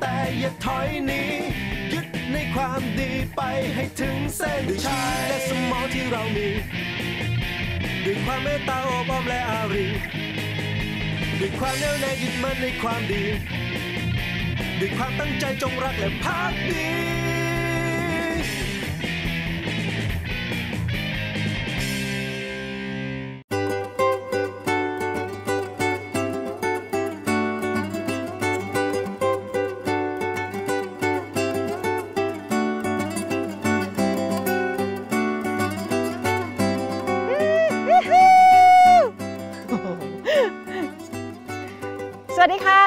แต่อย่าถอยหนียึดในความดีไปให้ถึงเส้นชัยและสมองที่เรามีด้วยความเมตตาโอบอ้อมและอารีด้วยความแน่วแน่ยึดมั่นในความดีด้วยความตั้งใจจงรักและพักดี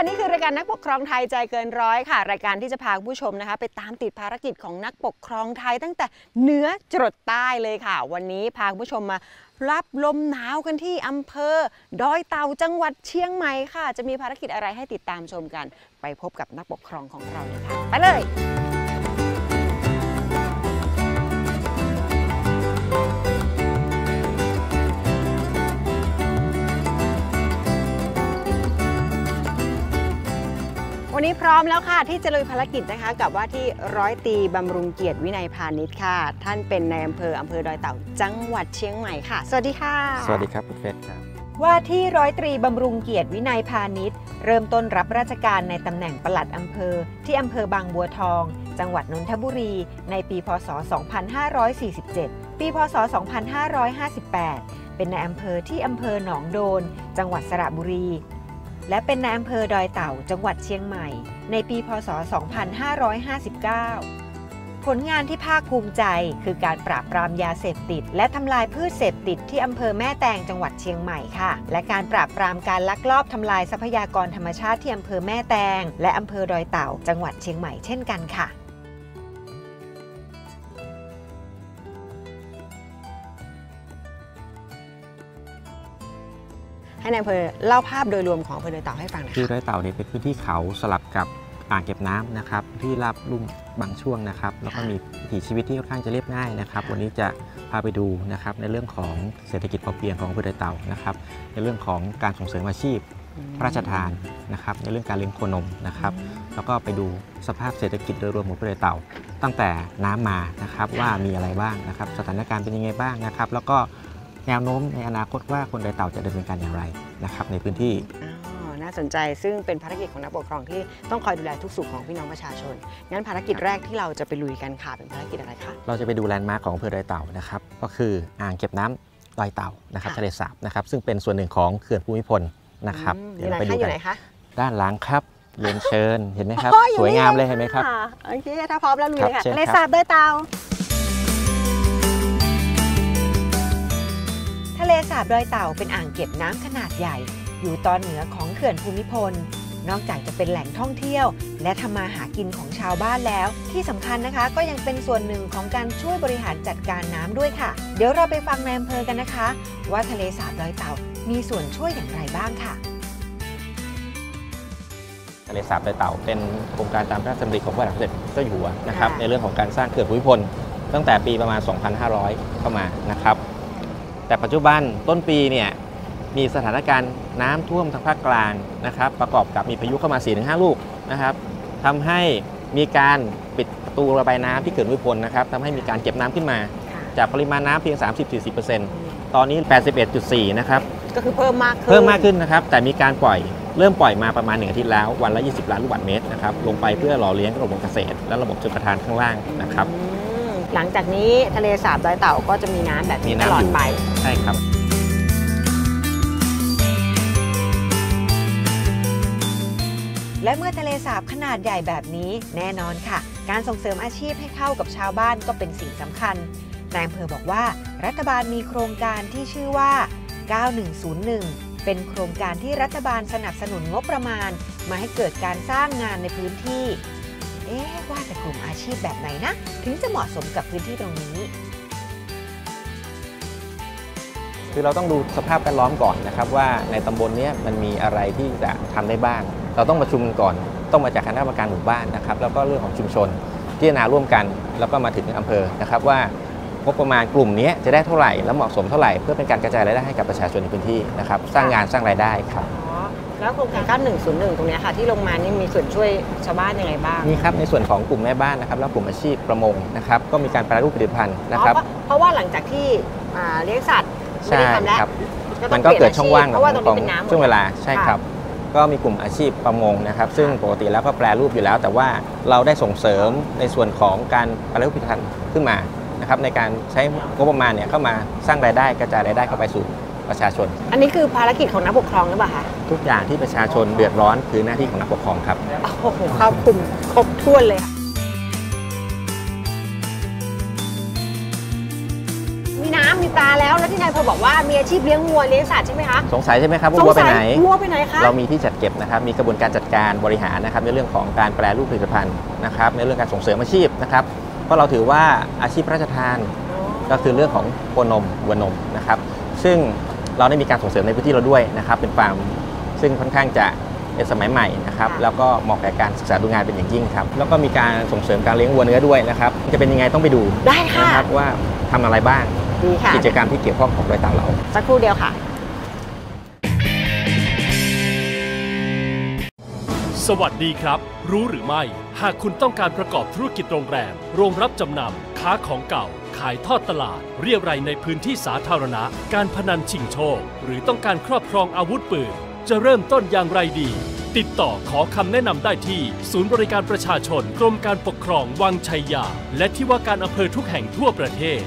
นี่คือรายการนักปกครองไทยใจเกินร้อยค่ะ รายการที่จะพาผู้ชมนะคะ ไปตามติดภารกิจของนักปกครองไทย ตั้งแต่เหนือจรดใต้เลยค่ะ วันนี้พาผู้ชมมารับลมหนาวกันที่อำเภอดอยเต่าจังหวัดเชียงใหม่ค่ะ จะมีภารกิจอะไรให้ติดตามชมกัน ไปพบกับนักปกครองของเราเลยค่ะไปเลย วันนี้พร้อมแล้วค่ะ ที่จะลุยภารกิจนะคะ กับว่าที่ร้อยตรีบำรุงเกียรติวินัยพาณิชย์ค่ะ ท่านเป็นในายอำเภออำเภอดอยเต่าจังหวัดเชียงใหม่ค่ะ สวัสดีค่ะ สวัสดีครับคุณเฟสครับว่าที่ร้อยตรีบำรุงเกียรติวินัยพาณิชย์ เริ่มต้นรับราชการในตำแหน่งปลัดอำเภอ ที่อำเภอบางบัวทอง จังหวัดนนทบุรี ในปี พศ 2547 ปี พศ 2558 เป็นในายอำเภอที่อำเภอหนองโดน จังหวัดสระบุรี และเป็นนายอำเภอดอยเต่าจังหวัดเชียงใหม่ ในปีพศ 2559 ผลงานที่ภาคภูมิใจคือการปราบปรามยาเสพติด และทำลายพืชเสพติดที่อำเภอแม่แตงจังหวัดเชียงใหม่ค่ะ และการปราบปรามการลักลอบทำลายทรัพยากรธรรมชาติที่อำเภอแม่แตง และอำเภอดอยเต่าจังหวัดเชียงใหม่เช่นกันค่ะ ให้นายอำเภอเล่าภาพโดยรวมของอำเภอดอยเต่าให้ฟังหน่อยที่ค่ะร้อยเต่าเนี่ยเป็นพื้นที่เขาสลับกับอ่างเก็บน้ำนะครับที่ราบลุ่มบางช่วงนะครับแล้วก็มีวิถีชีวิตที่ค่อนข้างจะเรียบง่ายนะครับวันนี้จะพาไปดูนะครับในเรื่องของเศรษฐกิจพอเพียงของอำเภอดอยเต่านะครับในเรื่องของการส่งเสริมอาชีพ พระราชทานนะครับในเรื่องการเลี้ยงโคนมนะครับ แล้วก็ไปดูสภาพเศรษฐกิจโดยรวมของอำเภอดอยเต่า ตั้งแต่น้ำมานะครับว่ามีอะไรบ้างนะครับ สถานการณ์เป็นยังไงบ้างนะครับ แล้วก็ แนวโน้มในอนาคตว่าคนดอยเต่าจะดำเนินการอย่างไรนะครับในพื้นที่อ๋อน่าสนใจซึ่งเป็นภารกิจของนักปกครองที่ต้องคอยดูแลทุกสุขของพี่น้องประชาชน งั้นภารกิจแรกที่เราจะไปลุยกันค่ะเป็นภารกิจอะไรคะ เราจะไปดูแลนด์มาร์คของอำเภอดอยเต่านะครับ ก็คืออ่างเก็บน้ำดอยเต่านะครับค่ะทะเลสาบนะครับซึ่งเป็นส่วนหนึ่งของเขื่อนภูมิพลนะครับอืมอเดี๋ยยู่วไหนเราไปดูคะอยู่กันไหนคะด้านหลังครับเรียนเชิญเห็นไหมครับอ๋ออสวยงามเลยเห็นไหมครับะโอเคถ้าพร้อมแล้วลุยเลยครัค่ะบเชิญทะเลครับสาบดอยเต่า สาบดอยเต่าเป็นอ่างเก็บน้ำขนาดใหญ่ อยู่ตอนเหนือของเขื่อนภูมิพล นอกจากจะเป็นแหล่งท่องเที่ยว และทำมาหากินของชาวบ้านแล้ว ที่สำคัญนะคะก็ยังเป็นส่วนหนึ่งของการช่วยบริหารจัดการน้ำด้วยค่ะ เดี๋ยวเราไปฟังในอำเภอกันนะคะ ว่าทะเลสาบดอยเต่ามีส่วนช่วยอย่างไรบ้างค่ะทะเลสาบดอยเต่าเป็นโครงการตามพระราชดำริของพระบาทสมเด็จเจ้าอยู่หัวนะครับค่ะในเรื่องของการสร้างเขื่อนภูมิพล ตั้งแต่ปีประมาณ 2,500 เข้ามานะครับ แต่ปัจจุบันต้นปีเนี่ยมีสถานการณ์น้ำท่วมทางภาคกลางนะครับ ประกอบกับมีพายุเข้ามา 4-5 ลูกนะครับทำให้มีการปิดประตูระบายน้ำที่เขื่อนภูมิพลนะครับทำให้มีการเก็บน้ำขึ้นมา จากปริมาณน้ำเพียง 30-40%ตอนนี้ 81.4 นะครับ ก็คือเพิ่มมากขึ้น เพิ่มมากขึ้นนะครับ แต่มีการปล่อยเริ่มปล่อยมาประมาณหนึ่งอาทิตย์แล้ว วันละ 20 ล้านลูกบาศก์เมตรนะครับ ลงไปเพื่อหล่อเลี้ยงระบบเกษตร และระบบชลประทานข้างล่างนะครับอืม หลังจากนี้ทะเลสาบดอยเต่าก็จะมีน้ำแบบมีนี้น้ำตลอดอยู่ไป ใช่ครับนและเมื่อทะเลสาบขนาดใหญ่แบบนี้แน่นอนค่ะ การส่งเสริมอาชีพให้เข้ากับชาวบ้านก็เป็นสิ่งสำคัญนายอำเภอบอกว่า รัฐบาลมีโครงการที่ชื่อว่า 9101 เป็นโครงการที่รัฐบาลสนับสนุนงบประมาณ มาให้เกิดการสร้างงานในพื้นที่เอ๊ะว่าแต่กลุ่มอาชีพแบบไหนนะ ถึงจะเหมาะสมกับพื้นที่ตรงนี้คือเราต้องดูสภาพแวดล้อมก่อนนะครับว่าในตำบลนี้มันมีอะไรที่จะทำได้บ้าง เราต้องประชุมกันก่อน ต้องมาจากคณะกรรมการหมู่บ้านนะครับแล้วก็เรื่องของชุมชนพิจารณาร่วมกัน แล้วก็มาถึงอำเภอนะครับว่างบประมาณกลุ่มนี้จะได้เท่าไหร่และเหมาะสมเท่าไหร่เพื่อเป็นการกระจายรายได้ให้กับประชาชนในพื้นที่นะครับสร้างงานสร้างรายได้ครับ แล้วโครงการ 9101 ตรงเนี้ยค่ะที่ลงมานี่มีส่วนช่วยชาวบ้านยังไงบ้างนี่ครับในส่วนของกลุ่มแม่บ้านนะครับแล้วกลุ่มอาชีพประมงนะครับก็มีการแปรรูปผลิตภัณฑ์นะครับอ๋อเพราะเพราะว่าหลังจากที่อ่าเลี้ยงสัตว์ไม่ได้ทำแล้วครับต้มัอนก็ปลี่ยเกิดช่องว่างเพราะว่าตรงขนี้องเป็นน้ำหมดช่วงเวลาใช่ค่ะครับก็มีกลุ่มอาชีพประมงนะครับ ซึ่งปกติแล้วก็แปรรูปอยู่แล้ว แต่ว่าเราได้ส่งเสริมในส่วนของการแปรรูปผลิตภัณฑ์ขึ้นมานะครับในการใช้งบประมาณเนี่ยเข้ามาสร้างรายได้กระจายรายได้เข้าไปสู่ ประชาชน อันนี้คือภารกิจของนักปกครองหรือเปล่าคะทุกอย่างที่ประชาชนเดือดร้อนคือหน้าที่ของนักปกครองครับโอ้โหครอบคลุมครบถ้วนเลยค่ะมีน้ำมีปลาแล้วแล้วที่นายพอบอกว่ามีอาชีพเลี้ยงวัวเลี้ยงสัตว์ใช่ไหมคะ สงสัยใช่ไหมครับว่าวัวไปไหนวัวไปไหนคะ เรามีที่จัดเก็บนะครับ มีกระบวนการจัดการบริหารนะครับในเรื่องของการแปรรูปผลิตภัณฑ์นะครับ ในเรื่องการส่งเสริมอาชีพนะครับ เพราะเราถือว่าอาชีพพระราชทานก็คือเรื่องของโคนมวัวนมนะครับ ซึ่ง เราได้มีการส่งเสริมในพื้นที่เราด้วยนะครับ เป็นฟาร์มซึ่งค่อนข้างจะเป็นสมัยใหม่นะครับค่ะแล้วก็เหมาะกับการศึกษาดูงานเป็นอย่างยิ่งครับแล้วก็มีการส่งเสริมการเลี้ยงวัวเนื้อด้วยนะครับจะเป็นยังไงต้องไปดูได้ค่ะนะครับว่าทำอะไรบ้างดีค่ะกิจกรรมที่เกี่ยวข้องของรอยเต่าเราสักครู่เดียวค่ะ สวัสดีครับ รู้หรือไม่ หากคุณต้องการประกอบธุรกิจโรงแรม โรงรับจำนำค้าของเก่า ขายทอดตลาด เรียบไรายในพื้นที่สาธารณะ การพนันชิงโชค หรือต้องการครอบครองอาวุธปืน จะเริ่มต้นอย่างไรดี ติดต่อขอคำแนะนำได้ที่ ศูนย์บริการประชาชน กรมการปกครองวังชัยยา และที่ว่าการอำเภอทุกแห่งทั่วประเทศ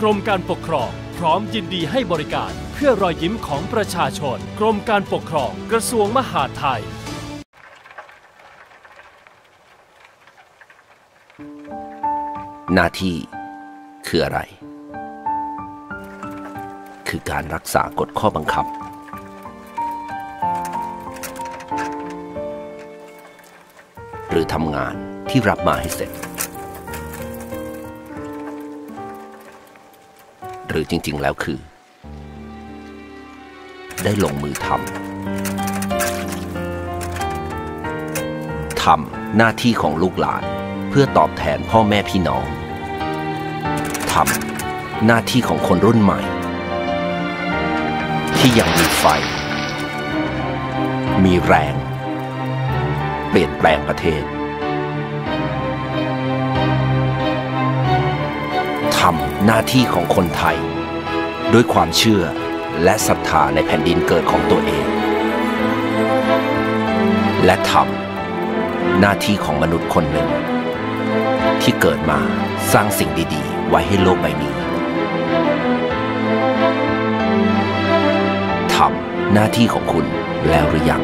กรมการปกครองพร้อมยินดีให้บริการเพื่อรอยยิ้มของประชาชน กรมการปกครองกระทรวงมหาดไทยหน้าที่ คืออะไร คือการรักษากฎข้อบังคับ หรือทำงานที่รับมาให้เสร็จ หรือจริง ๆ แล้วคือ ได้ลงมือทำทำหน้าที่ของลูกหลานเพื่อตอบแทนพ่อแม่พี่น้อง ทำหน้าที่ของคนรุ่นใหม่ ที่ยังมีไฟ มีแรง เปลี่ยนแปลงประเทศทำหน้าที่ของคนไทย ด้วยความเชื่อและศรัทธาในแผ่นดินเกิดของตัวเอง และทำหน้าที่ของมนุษย์คนหนึ่ง ที่เกิดมาสร้างสิ่งดี ๆ ไว้ให้โลกใบนี้ทำหน้าที่ของคุณแล้วหรือยัง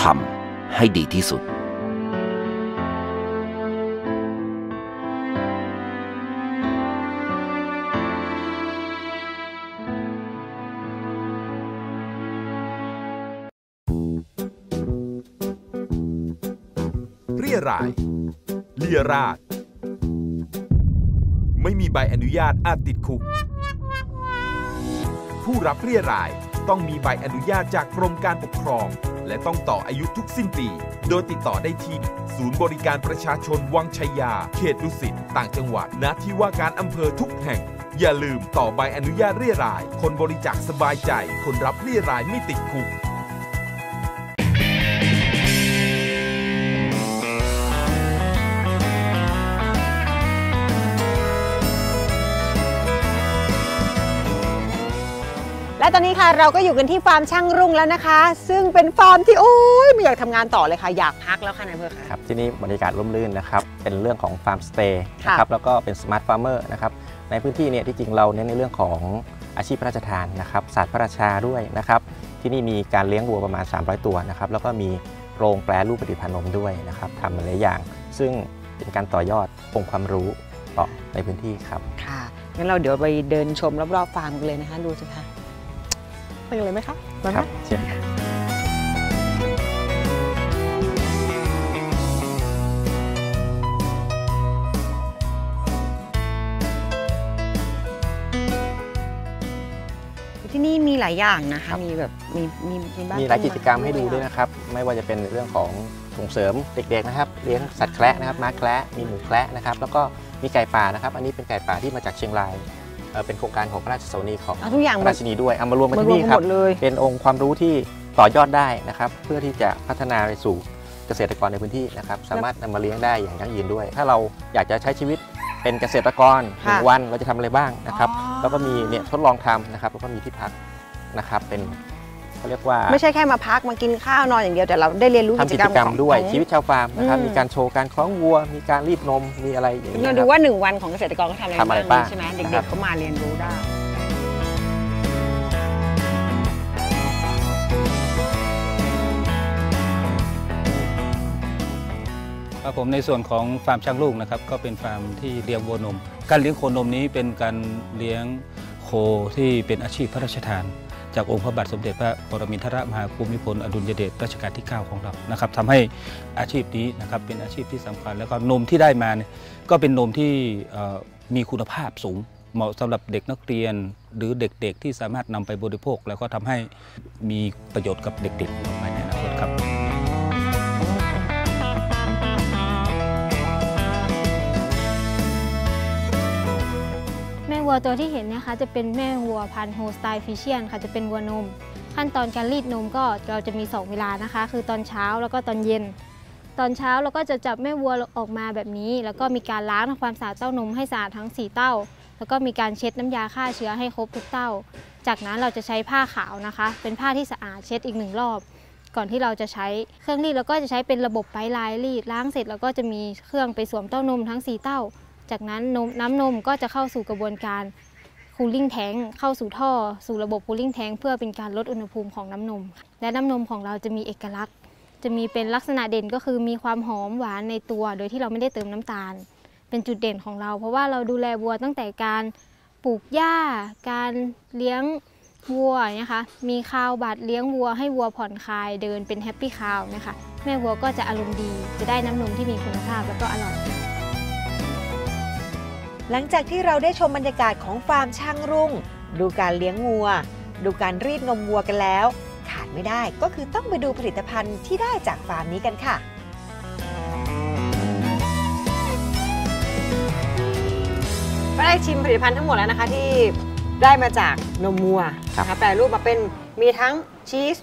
ทำให้ดีที่สุดเรียรายเลียราด ไม่มีใบอนุญาตอาจติดคุก ผู้รับเรียรายต้องมีใบอนุญาตจากกรมการปกครอง และต้องต่ออายุทุกสิ้นปี โดยติดต่อได้ที่ ศูนย์บริการประชาชนวังชัยยา เขตดุสิตต่างจังหวัดณที่ว่าการอำเภอทุกแห่ง อย่าลืมต่อใบอนุญาตเรียราย คนบริจาคสบายใจ คนรับเรียรายไม่ติดคุก และตอนนี้ค่ะเราก็อยู่กันที่ฟาร์มช่างรุ่งแล้วนะคะ ซึ่งเป็นฟาร์มที่โอ้ยไม่อยากทำงานต่อเลยค่ะ อยากพักแล้วค่ะนายอำเภอค่ะครับที่นี่บรรยากาศร่มรื่นนะครับ เป็นเรื่องของฟาร์มสเตย์ค่ะนะครับแล้วก็เป็นสมาร์ทฟาร์มเมอร์นะครับในพื้นที่เนี่ยที่จริงเราเน้นในเรื่องของอาชีพพระราชทานนะครับศาสตร์พระราชาด้วยนะครับทที่นี่มีการเลี้ยงวัวประมาณ 300 ตัวนะครับแล้วก็มีโรงแปรรูปผลิตภัณฑ์นมด้วยนะครับทำหลายอย่าง ซึ่งเป็นการต่อยอดองค์ความรู้ต่อในพื้นที่ครับค่ะงั้นเราเดี๋ยวไปเดินชมรอบๆฟาร์มกันเลยนะคะ ดูสิคะ ไปกันเลยไหมคะมาไหมครับเชิญครับที่นี่มีหลายอย่างนะคะ มีแบบมีมีมีบ้านมีหลายต้นกิจกรรมให้ดูอะด้วยนะครับ ไม่ว่าจะเป็นเรื่องของส่งเสริมเด็กๆนะครับ เลี้ยงสัตว์แคระนะครับม้าแคระมีหมูแคระนะครับ แล้วก็มีไก่ป่านะครับ อันนี้เป็นไก่ป่าที่มาจากเชียงราย เอ่อเป็นโครงการของพระราชสวนีของเอาทุกอย่างพมาระราชินีด้วยเอามารวมกันมารที่วมนี่กันครัหบ มดเลย เป็นองค์ความรู้ที่ต่อยอดได้นะครับ เพื่อที่จะพัฒนาไปสู่เกษตรกรในพื้นที่นะครับ สามารถนำมาเลี้ยงได้อย่างยั่งยืนด้วย ถ้าเราอยากจะใช้ชีวิตเป็นเกษตรกรหนึ่งค่ะวันเราจะทำอะไรบ้างนะครับ อ๋อ แล้วก็มีเนี่ยทดลองทำนะครับแล้วก็มีที่พักนะครับเป็น เขาเรียกว่า ไม่ใช่แค่มาพักมากินข้าวนอนอย่างเดียวแต่เราได้เรียนรู้ทำกิกิจจกรรมกรรมของด้วยของชีวิตชาวฟาร์มนะครับอืมมีการโชว์การคล้องวัว มีการรีดนมมีอะไรอย่างนี้ยเราคดูรับว่าหนึ่งวันของเกษตรกรเขาทำอะไรทำอะไรบ้างบ้างใช่ไหมนะเด็ครักบๆก็มาเรียนรู้ได้ครับผมในส่วนของฟาร์มช้างลูกนะครับก็เป็นฟาร์มที่เลี้ยงวัวนม การเลี้ยงโคนมนี้เป็นการเลี้ยงโคที่เป็นอาชีพพระราชทาน จากองค์พระบาทสมเด็จพระปรมินทรมหาภูมิพลอดุลยเดชรัชกาลที่ 9 ของเรานะครับทำให้อาชีพนี้นะครับเป็นอาชีพที่สำคัญ แล้วก็นมที่ได้มาเนี่ยก็เป็นนมที่มีคุณภาพสูง เหมาะสำหรับเด็กนักเรียนหรือเด็กๆ ที่สามารถนำไปบริโภค แล้วก็ทำให้มีประโยชน์กับเด็กๆต่อไปในอนาคตครับ วัวตัวที่เห็นนะคะจะเป็นแม่วัวพันธุ์โฮสไตฟิเชียนค่ะจะเป็นวัวนม ขั้นตอนการรีดนมก็เราจะมี 2 เวลานะคะ คือตอนเช้าแล้วก็ตอนเย็น ตอนเช้าเราก็จะจับแม่วัวออกมาแบบนี้ แล้วก็มีการล้างทำความสะอาดเต้านมให้สะอาดทั้ง 4 เต้า แล้วก็มีการเช็ดน้ำยาฆ่าเชื้อให้ครบทุกเต้า จากนั้นเราจะใช้ผ้าขาวนะคะ เป็นผ้าที่สะอาดเช็ดอีกหนึ่งรอบก่อนที่เราจะใช้เครื่องรีดแล้วก็จะใช้เป็นระบบไปลายรีดล้างเสร็จแล้วก็จะมีเครื่องไปสวมเต้านมทั้ง 4 เต้า จากนั้นนมน้ำนมก็จะเข้าสู่กระบวนการคูลิ่งแทงเข้าสู่ท่อ สู่ระบบคูลิ่งแทงเพื่อเป็นการลดอุณหภูมิของน้ำนม และน้ำนมของเราจะมีเอกลักษณ์ จะมีเป็นลักษณะเด่นก็คือมีความหอมหวานในตัว โดยที่เราไม่ได้เติมน้ำตาล เป็นจุดเด่นของเรา เพราะว่าเราดูแลวัวตั้งแต่การปลูกหญ้า การเลี้ยงวัวนี่ยค่ะมีคาวบัดเลี้ยงวัวให้วัวผ่อนคลายเดินเป็นแฮปปี้คาวนี่ยค่ะแม่วัวก็จะอารมณ์ดี จะได้น้ำนมที่มีคุณภาพแล้วก็อร่อย หลังจากที่เราได้ชมบรรยากาศของฟาร์มช่างรุ่ง ดูการเลี้ยงวัว ดูการรีดนมวัวกันแล้ว ขาดไม่ได้ก็คือต้องไปดูผลิตภัณฑ์ที่ได้จากฟาร์มนี้กันค่ะก็ได้ชิมผลิตภัณฑ์ทั้งหมดแล้วนะคะที่ได้มาจากนมวัวครับนะคะแปลรูปมาเป็นมีทั้งชีส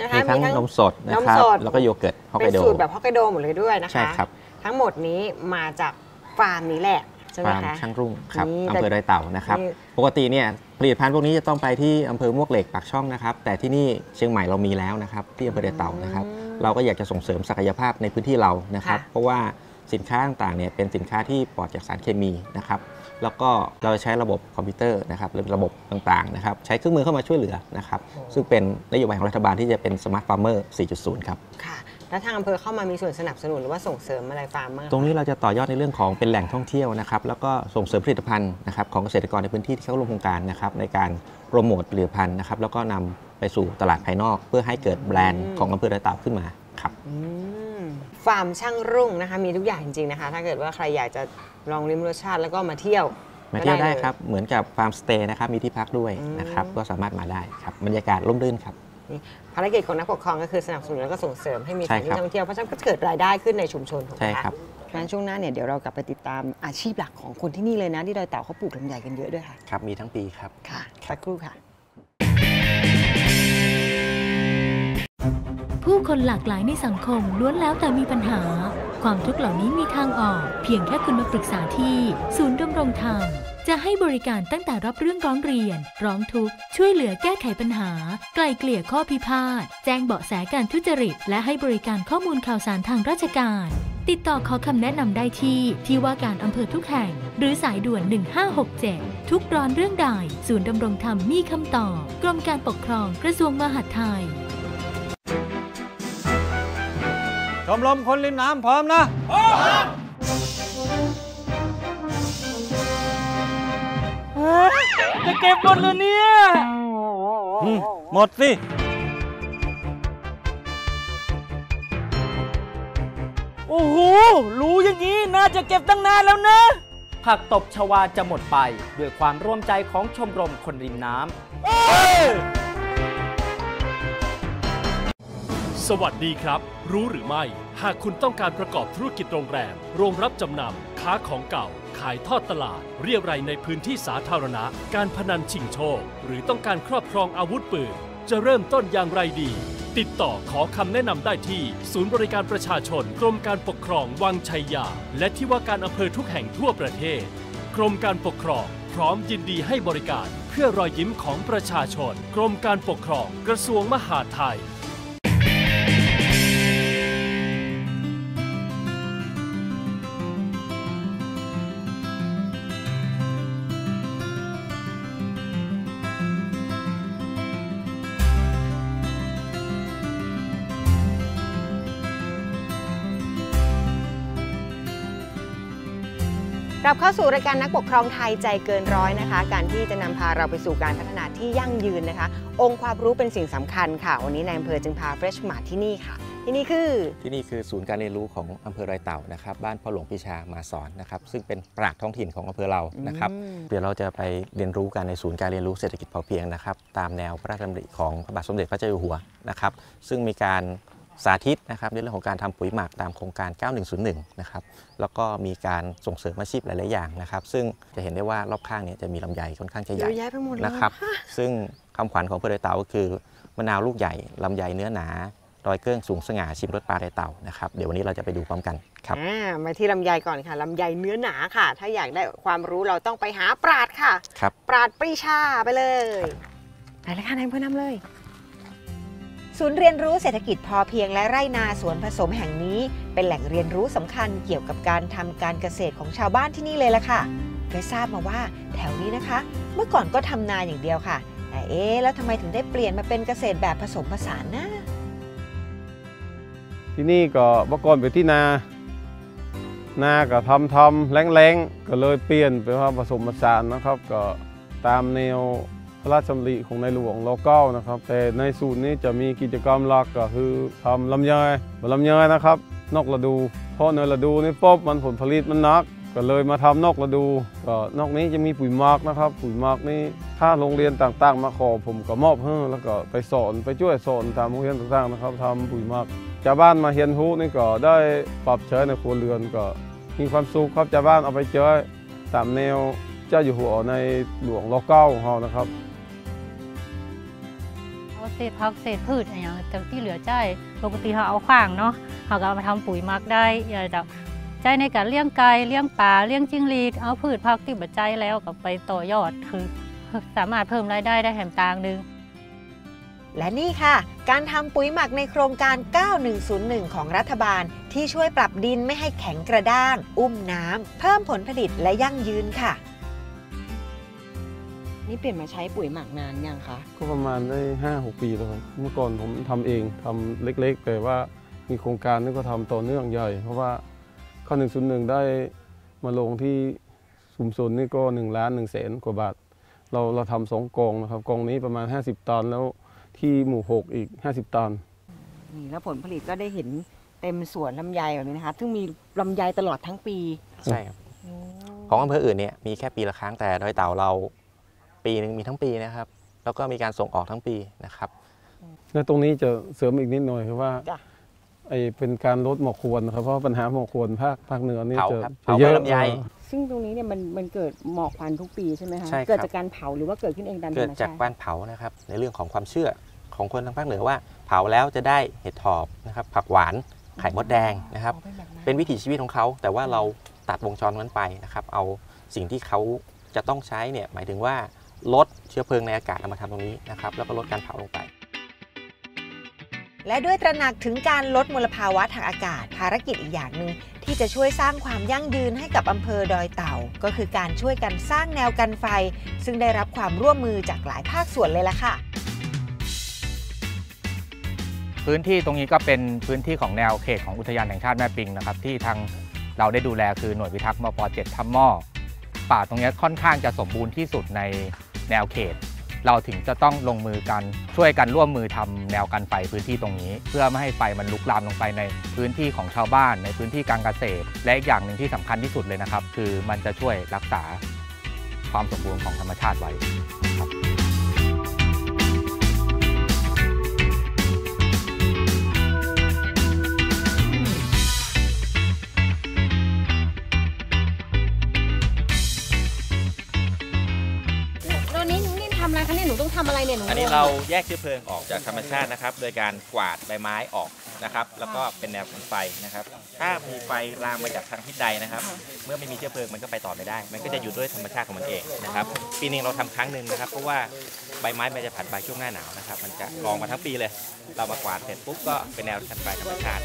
นะคะมีทั้งนมสดนะครับนมสดแล้วก็โยเกิร์ตฮอกเป็ไกนโดสูตรแบบฮอกไกโดหมดเลยด้วยนะคะใช่ครับทั้งหมดนี้มาจากฟาร์มนี้แหละ ใช่ไหมฟาร์มคะ ช่างรุ่งครับนี่อำเภอดอยเต่านะครับ นี่ ปกติเนี่ยผลิตภัณฑ์พวกนี้จะต้องไปที่อำเภอมวกเหล็กปากช่องนะครับ แต่ที่นี่เชียงใหม่เรามีแล้วนะครับที่อำเภอดอยเต่านะครับเราก็อยากจะส่งเสริมศักยภาพในพื้นที่เรานะครับ ค่ะ เพราะว่าสินค้าต่างๆเนี่ยเป็นสินค้าที่ปลอดจากสารเคมีนะครับ แล้วก็เราใช้ระบบคอมพิวเตอร์นะครับหรือระบบต่างๆนะครับ ใช้เครื่องมือเข้ามาช่วยเหลือนะครับ ซึ่งเป็นนโยบายของรัฐบาลที่จะเป็นสมาร์ทฟาร์มเมอร์4.0 ครับ ค่ะ แล้วทางอำเภอเข้ามามีส่วนสนับสนุนหรือว่าส่งเสริมอะไรฟาร์มบ้างคะตรงนี้เราจะต่อยอดในเรื่องของเป็นแหล่งท่องเที่ยวนะครับแล้วก็ส่งเสริมผลิตภัณฑ์นะครับของเกษตรกรในพื้นที่ที่เข้าร่วมโครงการนะครับในการโปรโมทผลิตภัณฑ์นะครับแล้วก็นำไปสู่ตลาดภายนอก เพื่อให้เกิดแบรนด์ของอำเภอดอยเต่าขึ้นมาครับอืมฟาร์มช่างรุ่งนะคะมีทุกอย่างจริงๆนะคะ ถ้าเกิดว่าใครอยากจะลองริมรสชาติแล้วก็มาเที่ยวมาเที่ยวได้ก็ได้เลยครับ เหมือนกับฟาร์มสเตย์นะครับ มีที่พักด้วยนะครับ ก็สามารถมาได้ครับ บรรยากาศร่มรื่นครับนี่ ภารกิจของนักปกครองก็คือสนับสนุนแล้วก็ส่งเสริมให้มีสใช่ถานครัที่บท่องเที่ยวเพราะฉะนั้นก็เกิดรายได้ขึ้นในชุมชนถูกไหมใช่คะครับงั้นช่วงหน้าเนี่ยเดี๋ยวเรากลับไปติดตามอาชีพหลักของคนที่นี่เลยนะที่ดอยเต่าเขาปลูกลำไยกันเยอะด้วยค่ะครับมีทั้งปีครับค่ะสักครู่ค่ะ ผู้คนหลากหลายในสังคมล้วนแล้วแต่มีปัญหา ความทุกข์เหล่านี้มีทางออก เพียงแค่คุณมาปรึกษาที่ ศูนย์ดำรงธรรม จะให้บริการตั้งแต่รับเรื่องร้องเรียน ร้องทุกข์ ช่วยเหลือแก้ไขปัญหา ไกล่เกลี่ยข้อพิพาท แจ้งเบาะแสการทุจริต และให้บริการข้อมูลข่าวสารทางราชการ ติดต่อขอคำแนะนำได้ที่ ที่ว่าการอำเภอทุกแห่ง หรือสายด่วน 1567 ทุกร้อนเรื่องใด ศูนย์ดำรงธรรมมีคำตอบ กรมการปกครอง กระทรวงมหาดไทย ชมรมคนริมน้ำพร้อมนะ จะเก็บหมดเลยเนี่ยอืมหมดสิโอ้โห รู้อย่างนี้น่าจะเก็บตั้งนานแล้วนะ ผักตบชวาจะหมดไป ด้วยความร่วมใจของชมรมคนริมน้ำ สวัสดีครับ รู้หรือไม่ หากคุณต้องการประกอบธุรกิจโรงแรม โรงรับจำนำค้าของเก่า ขายทอดตลาด เรียรายในพื้นที่สาธารณะ การพนันชิงโชค หรือต้องการครอบครองอาวุธปืน จะเริ่มต้นอย่างไรดี ติดต่อขอคำแนะนำได้ที่ ศูนย์บริการประชาชน กรมการปกครองวังชัยยา และที่ว่าการอำเภอทุกแห่งทั่วประเทศ กรมการปกครอง พร้อมยินดีให้บริการ เพื่อรอยยิ้มของประชาชน กรมการปกครอง กระทรวงมหาดไทย ลับเข้าสู่รายการนักปกครองไทยใจเกินร้อยนะคะ การที่จะนำพาเราไปสู่การพัฒนาที่ยั่งยืนนะคะ องค์ความรู้เป็นสิ่งสำคัญค่ะ วันนี้นายอำเภอจึงพาเฟรชมาที่นี่ค่ะ ที่นี่คือ ที่นี่คือศูนย์การเรียนรู้ของอำเภอดอยเต่านะครับ บ้านพ่อหลวงพิชามาสอนนะครับ ซึ่งเป็นปราชญ์ท้องถิ่นของอำเภอเรานะครับอืมเดี๋ยวเราจะไปเรียนรู้กันในศูนย์การเรียนรู้เศรษฐกิจพอเพียงนะครับ ตามแนวพระราชดำริของพระบาทสมเด็จพระเจ้าอยู่หัวนะครับ ซึ่งมีการ สาธิตนะครับในเรื่องของการทำปุ๋ยหมักตามโครงการ 9101 นะครับ แล้วก็มีการส่งเสริมอาชีพหลาย ๆ อย่างนะครับ ซึ่งจะเห็นได้ว่ารอบข้างเนี่ยจะมีลำไยค่อนข้างจะใหเยญ่อะแยะไปหมดเลยนะครับ ซึ่งคำขวัญของอำเภอดอยเต่าก็คือมะนาวลูกใหญ่ลำไยเนื้อหนารอยเกิ้งสูงสง่าชิมรสปลาดอยเต่านะครับเดี๋ยววันนี้เราจะไปดูพร้อมกันครับอ่ามาที่ลำไยก่อนค่ะลำไยเนื้อหนาค่ะ ถ้าอยากได้ความรู้เราต้องไปหาปราดค่ะครับปราดปรีชาไปเลยไปเลยค่ะนายอำเภอนำเลย ศูนย์เรียนรู้เศรษฐกิจพอเพียงและไร่นาสวนผสมแห่งนี้ เป็นแหล่งเรียนรู้สำคัญเกี่ยวกับการทำการเกษตรของชาวบ้านที่นี่เลยล่ะค่ะโดยทราบมาว่าแถวนี้นะคะ เมื่อก่อนก็ทำนาอย่างเดียวค่ะ แต่เอ๊แล้วทำไมถึงได้เปลี่ยนมาเป็นเกษตรแบบผสมผสานนะที่นี่ก็เมื่อก่อนไปที่นานาก็ทำทำแรงๆก็เลยเปลี่ยนไปว่าผสมผสานนะครับ ก็ตามแนว พระราชดำริของในหลวงรอเก้านะครับ แต่ในสูตรนี้จะมีกิจกรรมหลักก็คือทำลำไยลำไยนะครับ นอกฤดู เพราะในฤดูนี่ปุ๊บมันผลผลิตมันนัก ก็เลยมาทำนอกฤดูก็นอกนี้จะมีปุ๋ยหมักนะครับ ปุ๋ยหมักนี่ถ้าโรงเรียนต่างๆ มาขอผมก็มอบให้แล้วก็ไปสอนไปช่วยสอนตามโรงเรียนต่างๆนะครับทำปุ๋ยหมักชาวบ้านมาเรียนรู้นี่ก็ได้ปรับใช้ในครัวเรือนก็มีความสุขครับชาวบ้านเอาไปใช้ตามแนวเจ้าอยู่หัวในหลวงรอเก้าของเรานะครับ ศษผักเศษพืชอะไรอย่างแต่ที่เหลือใจปกติเขาเอาขว้างเนาะเขาก็เอามาทำปุ๋ยหมักได้อย่าแบบใจในการเลี้ยงไก่เลี้ยงปลาเลี้ยงจิ้งหรีดเอาพืชผักที่บัดใจแล้วก็ไปต่อยอดคือสามารถเพิ่มรายได้ได้แถมต่างหนึ่งและนี่ค่ะ การทำปุ๋ยหมักในโครงการ 9101 ของรัฐบาล ที่ช่วยปรับดินไม่ให้แข็งกระด้าง อุ้มน้ำ เพิ่มผลผลิตและยั่งยืนค่ะ นี่เปลี่ยนมาใช้ปุ๋ยหมักนานยังคะ ก็ประมาณได้ 5 6 ปีแล้วครับ เมื่อก่อนผมทำเองทำเล็กๆ แต่ว่ามีโครงการนี่ก็ทำต่อเนื่องใหญ่ เพราะว่าข้อหนึ่งศูนย์หนึ่งได้มาลงที่สุมสนนี่ก็1ล้าน1แสนกว่าบาท เราเราทำสองกองนะครับกองนี้ประมาณ 50 ตันแล้วที่หมู่ 6 อีก 50 ตันนี่แล้วผลผลิตก็ได้เห็นเต็มสวนลำไยแบบนี้นะคะซึ่งมีลำไยตลอดทั้งปี ใช่ครับ ของอำเภออื่นเนี่ยมีแค่ปีละครั้งแต่ดอยเต่าเรา ปีหนึ่งมีทั้งปีนะครับ แล้วก็มีการส่งออกทั้งปีนะครับและตรงนี้จะเสริมอีกนิดหน่อยคือว่าจ้ะ ไอเป็นการลดหมอกควนนะครับเพราะว่าปัญหาหมอกควนภาคภาคเหนือนี่เผาจะครับจะเผาเยอะใบลำไยเออซึ่งตรงนี้เนี่ยมันมันเกิดหมอกควันทุกปีใช่ไหมคะ ใช่ครับ เกิดจากการเผาหรือว่าเกิดขึ้นเองตามธรเกิดรมจากชาติการเผานะครับในเรื่องของความเชื่อของคนทางภาคเหนือว่า เผาแล้วจะได้เห็ดถอบนะครับผักหวานไข่มดแดงนะครับเป็นวิถีชีวิตของเขาแต่ว่าเราตัดวงจรนั้นไปนะครับ เอาสิ่งที่เขาจะต้องใช้เนี่ยหมายถึงว่า ลดเชื้อเพลิงในอากาศเอามาทำตรงนี้นะครับแล้วก็ลดการเผาลงไป และด้วยตระหนักถึงการลดมลภาวะทางอากาศ ภารกิจอีกอย่างหนึ่งที่จะช่วยสร้างความยั่งยืนให้กับอำเภอดอยเต่า ก็คือการช่วยกันสร้างแนวกันไฟ ซึ่งได้รับความร่วมมือจากหลายภาคส่วนเลยล่ะค่ะพื้นที่ตรงนี้ก็เป็นพื้นที่ของแนวเขตของอุทยานแห่งชาติแม่ปิงนะครับที่ทางเราได้ดูแลคือหน่วยพิทักษ์มป .7 ถ้ำหม้อป่าตรงนี้ค่อนข้างจะสมบูรณ์ที่สุดใน แนวเขต เราถึงจะต้องลงมือกันช่วยกันร่วมมือทำแนวกันไฟพื้นที่ตรงนี้ เพื่อไม่ให้ไฟมันลุกลามลงไปในพื้นที่ของชาวบ้าน ในพื้นที่การเกษตร และอีกอย่างหนึ่งที่สำคัญที่สุดเลยนะครับ คือมันจะช่วยรักษาความสมบูรณ์ของธรรมชาติไว้ครับ หนูต้องทำอะไรเนี่ยหนูอันนี้เราแยกเชื้อเพลิงออกจากธรรมชาตินะครับ โดยการกวาดใบไม้ออกนะครับ แล้วก็เป็นแนวกันไฟนะครับ ถ้ามีไฟลามมาจากทางทิศใดนะครับ เมื่อไม่มีเชื้อเพลิงมันก็ไปต่อไม่ได้ มันก็จะอยู่ด้วยธรรมชาติของมันเองนะครับ ปีหนึงเราทำครั้งหนึ่งนะครับ เพราะว่าใบไม้มันจะผัดใบช่วงหน้าหนาวนะครับ มันจะรองมาทั้งปีเลย เรามากวาดเสร็จปุ๊บก็เป็นแนวกันไฟธรรมชาติ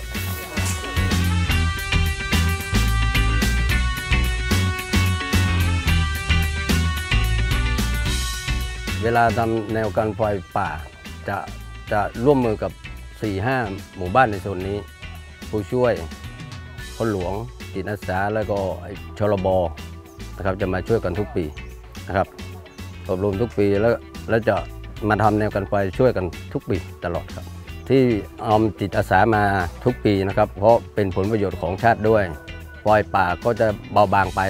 เวลาทำแนวกันไฟป่า จะจะร่วมมือกับ 4-5 หมู่บ้านในโซนนี้ ผู้ช่วยคนหลวงจิตอาสาแล้วก็ไอชลบนะครับจะมาช่วยกันทุกปีนะครับอบรมทุกปีแล้วแล้วจะมาทำแนวกันไฟช่วยกันทุกปีตลอดครับ ที่เอาจิตอาสามาทุกปีนะครับ เพราะเป็นผลประโยชน์ของชาติด้วยไฟป่าก็จะเบาบางไป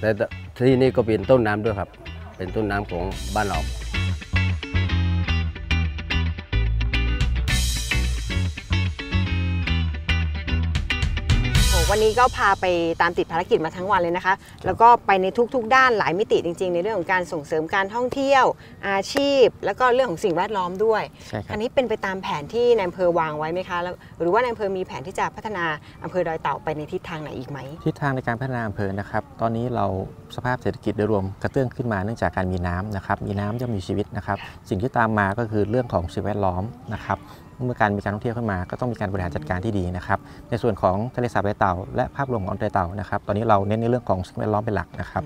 และที่นี่ก็เป็นต้นน้ำด้วยครับ เป็นต้นน้ำของบ้านเรา วันนี้ก็พาไปตามติดภารกิจมาทั้งวันเลยนะคะ แล้วก็ไปในทุกๆ ด้านหลายมิติจริง ๆ ในเรื่องของการส่งเสริมการท่องเที่ยว อาชีพ แล้วก็เรื่องของสิ่งแวดล้อมด้วยใช่ครับอันนี้เป็นไปตามแผนที่ในอำเภอวางไว้ไหมคะแล้วหรือว่าในอำเภอมีแผนที่จะพัฒนาอำเภอดอยเต่าไปในทิศทางไหนอีกไหมทิศทางในการพัฒนาอำเภอนะครับ ตอนนี้เราสภาพเศรษฐกิจโดยรวมกระเตื้องขึ้นมาเนื่องจากการมีน้ำนะครับมีน้ำย่อมมีชีวิตนะครับ สิ่งที่ตามมาก็คือเรื่องของสิ่งแวดล้อมนะครับ เมื่อการมีการท่องเที่ยวขึ้นมา ก็ต้องมีการบริหารจัดการที่ดีนะครับในส่วนของทะเลสาบไตเต่า และภาพรวมของไตเต่านะครับตอนนี้เราเน้นในเรื่องของสิ่งแวดล้อมเป็นหลักนะครับ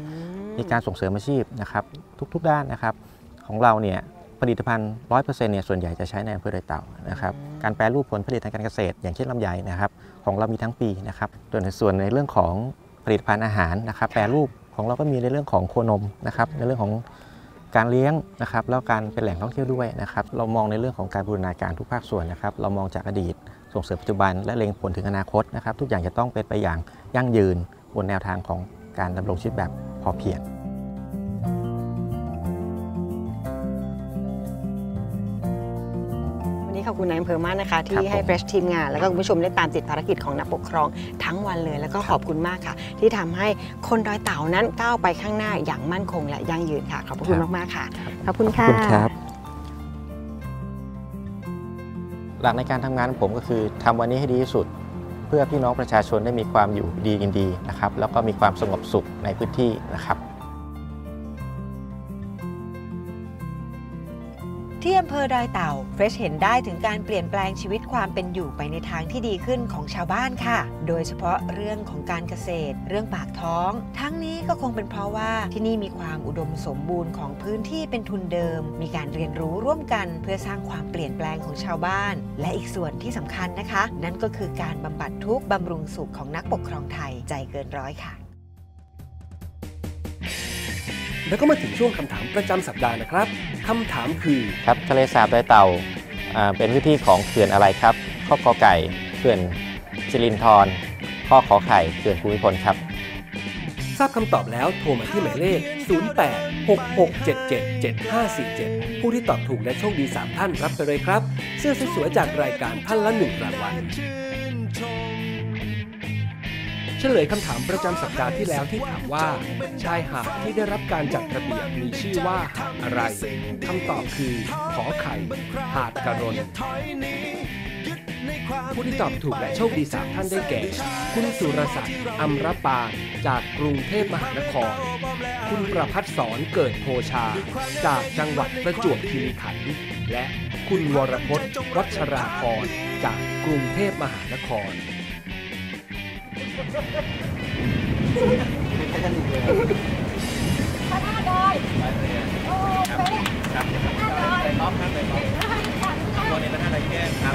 มีการส่งเสริมอาชีพนะครับทุกๆด้านนะครับของเราเนี่ยผลิตภัณฑ์100%เนี่ยส่วนใหญ่จะใช้ในอำเภอดอยเต่านะครับการแปรรูปผลผลิตทางการเกษตร อย่างเช่นลำไยนะครับของเรามีทั้งปีนะครับโดยในส่วนในเรื่องของผลิตภัณฑ์อาหารนะครับแปรรูปของเราก็มีในเรื่องของโคนมนะครับในเรื่องของ การเลี้ยงนะครับแล้วการเป็นแหล่งท่องเที่ยวด้วยนะครับเรามองในเรื่องของการบูรณาการทุกภาคส่วนนะครับเรามองจากอดีต ส่งเสริมปัจจุบัน และเล็งผลถึงอนาคตนะครับทุกอย่างจะต้องเป็นไปอย่างยั่งยืนบนแนวทางของการดำรงชีวิตแบบพอเพียง คุณนายอำเภอมากนะคะครัที่บผมให้เฟรชทีมงาน แล้วก็คุณผู้ชมได้ตามติดภารกิจของนักปกครองทั้งวันเลย แล้วก็ขอบคุณมากค่ะ ที่ทำให้คนดอยเต่านั้นก้าวไปข้างหน้าอย่างมั่นคงและยั่งยืนค่ะ ขอบพระคุณมากๆค่ะขอบคุณค่ะขอบคุณครับหลักในการทำงานของผมก็คือทำวันนี้ให้ดีที่สุด เพื่อพี่น้องประชาชนได้มีความอยู่ดีกินดีนะครับแล้วก็มีความสงบสุขในพื้นที่นะครับ ที่อำเภอดอยเต่าเฟรชเห็นได้ถึงการเปลี่ยนแปลงชีวิตความเป็นอยู่ไปในทางที่ดีขึ้นของชาวบ้านค่ะ โดยเฉพาะเรื่องของการเกษตร เรื่องปากท้อง ทั้งนี้ก็คงเป็นเพราะว่าที่นี่มีความอุดมสมบูรณ์ของพื้นที่เป็นทุนเดิม มีการเรียนรู้ร่วมกันเพื่อสร้างความเปลี่ยนแปลงของชาวบ้าน และอีกส่วนที่สำคัญนะคะ นั่นก็คือการบำบัดทุกข์บำรุงสุขของนักปกครองไทยใจเกินร้อยค่ะ แล้วก็มาถึงช่วงคำถามประจำสัปดาห์นะครับคำถามคือ ครับทะเลสาบดอยเต่าอ่าเป็นพื้นที่ของเขื่อนอะไรครับข้อกอไก่เขื่อนสิรินธรข้อขอไข่เขื่อนภูมิพลครับ ทราบคำตอบแล้วโทรมาที่หมายเลข 0866777547 ผู้ที่ตอบถูกและโชคดี 3 ท่านรับไปเลยครับ เสื้อสวยๆจากรายการท่านละหนึ่งรางวัล เฉลยคำถามประจำสัปดาห์ที่แล้วที่ถามว่า ชายหาดที่ได้รับการจัดระเบียบมีชื่อว่าหาดอะไรคำตอบคือขอไข่ หาดกระรนผู้ที่ตอบถูกและโชคดีสามท่านได้แก่ คุณสุรศักดิ์อัมรปาจากกรุงเทพมหานคร คุณประพัฒสอนเกิดโพชา จากจังหวัดประจวบคีรีขันธ์และคุณวรพจน์วัชราพรจากกรุงเทพมหานคร พระธาตุดอยโอ้เป๊ะพระธาตุดอยครับไปพร้อมครับไปพร้อมตัวนี้พระธาตุดอยแก้วครับ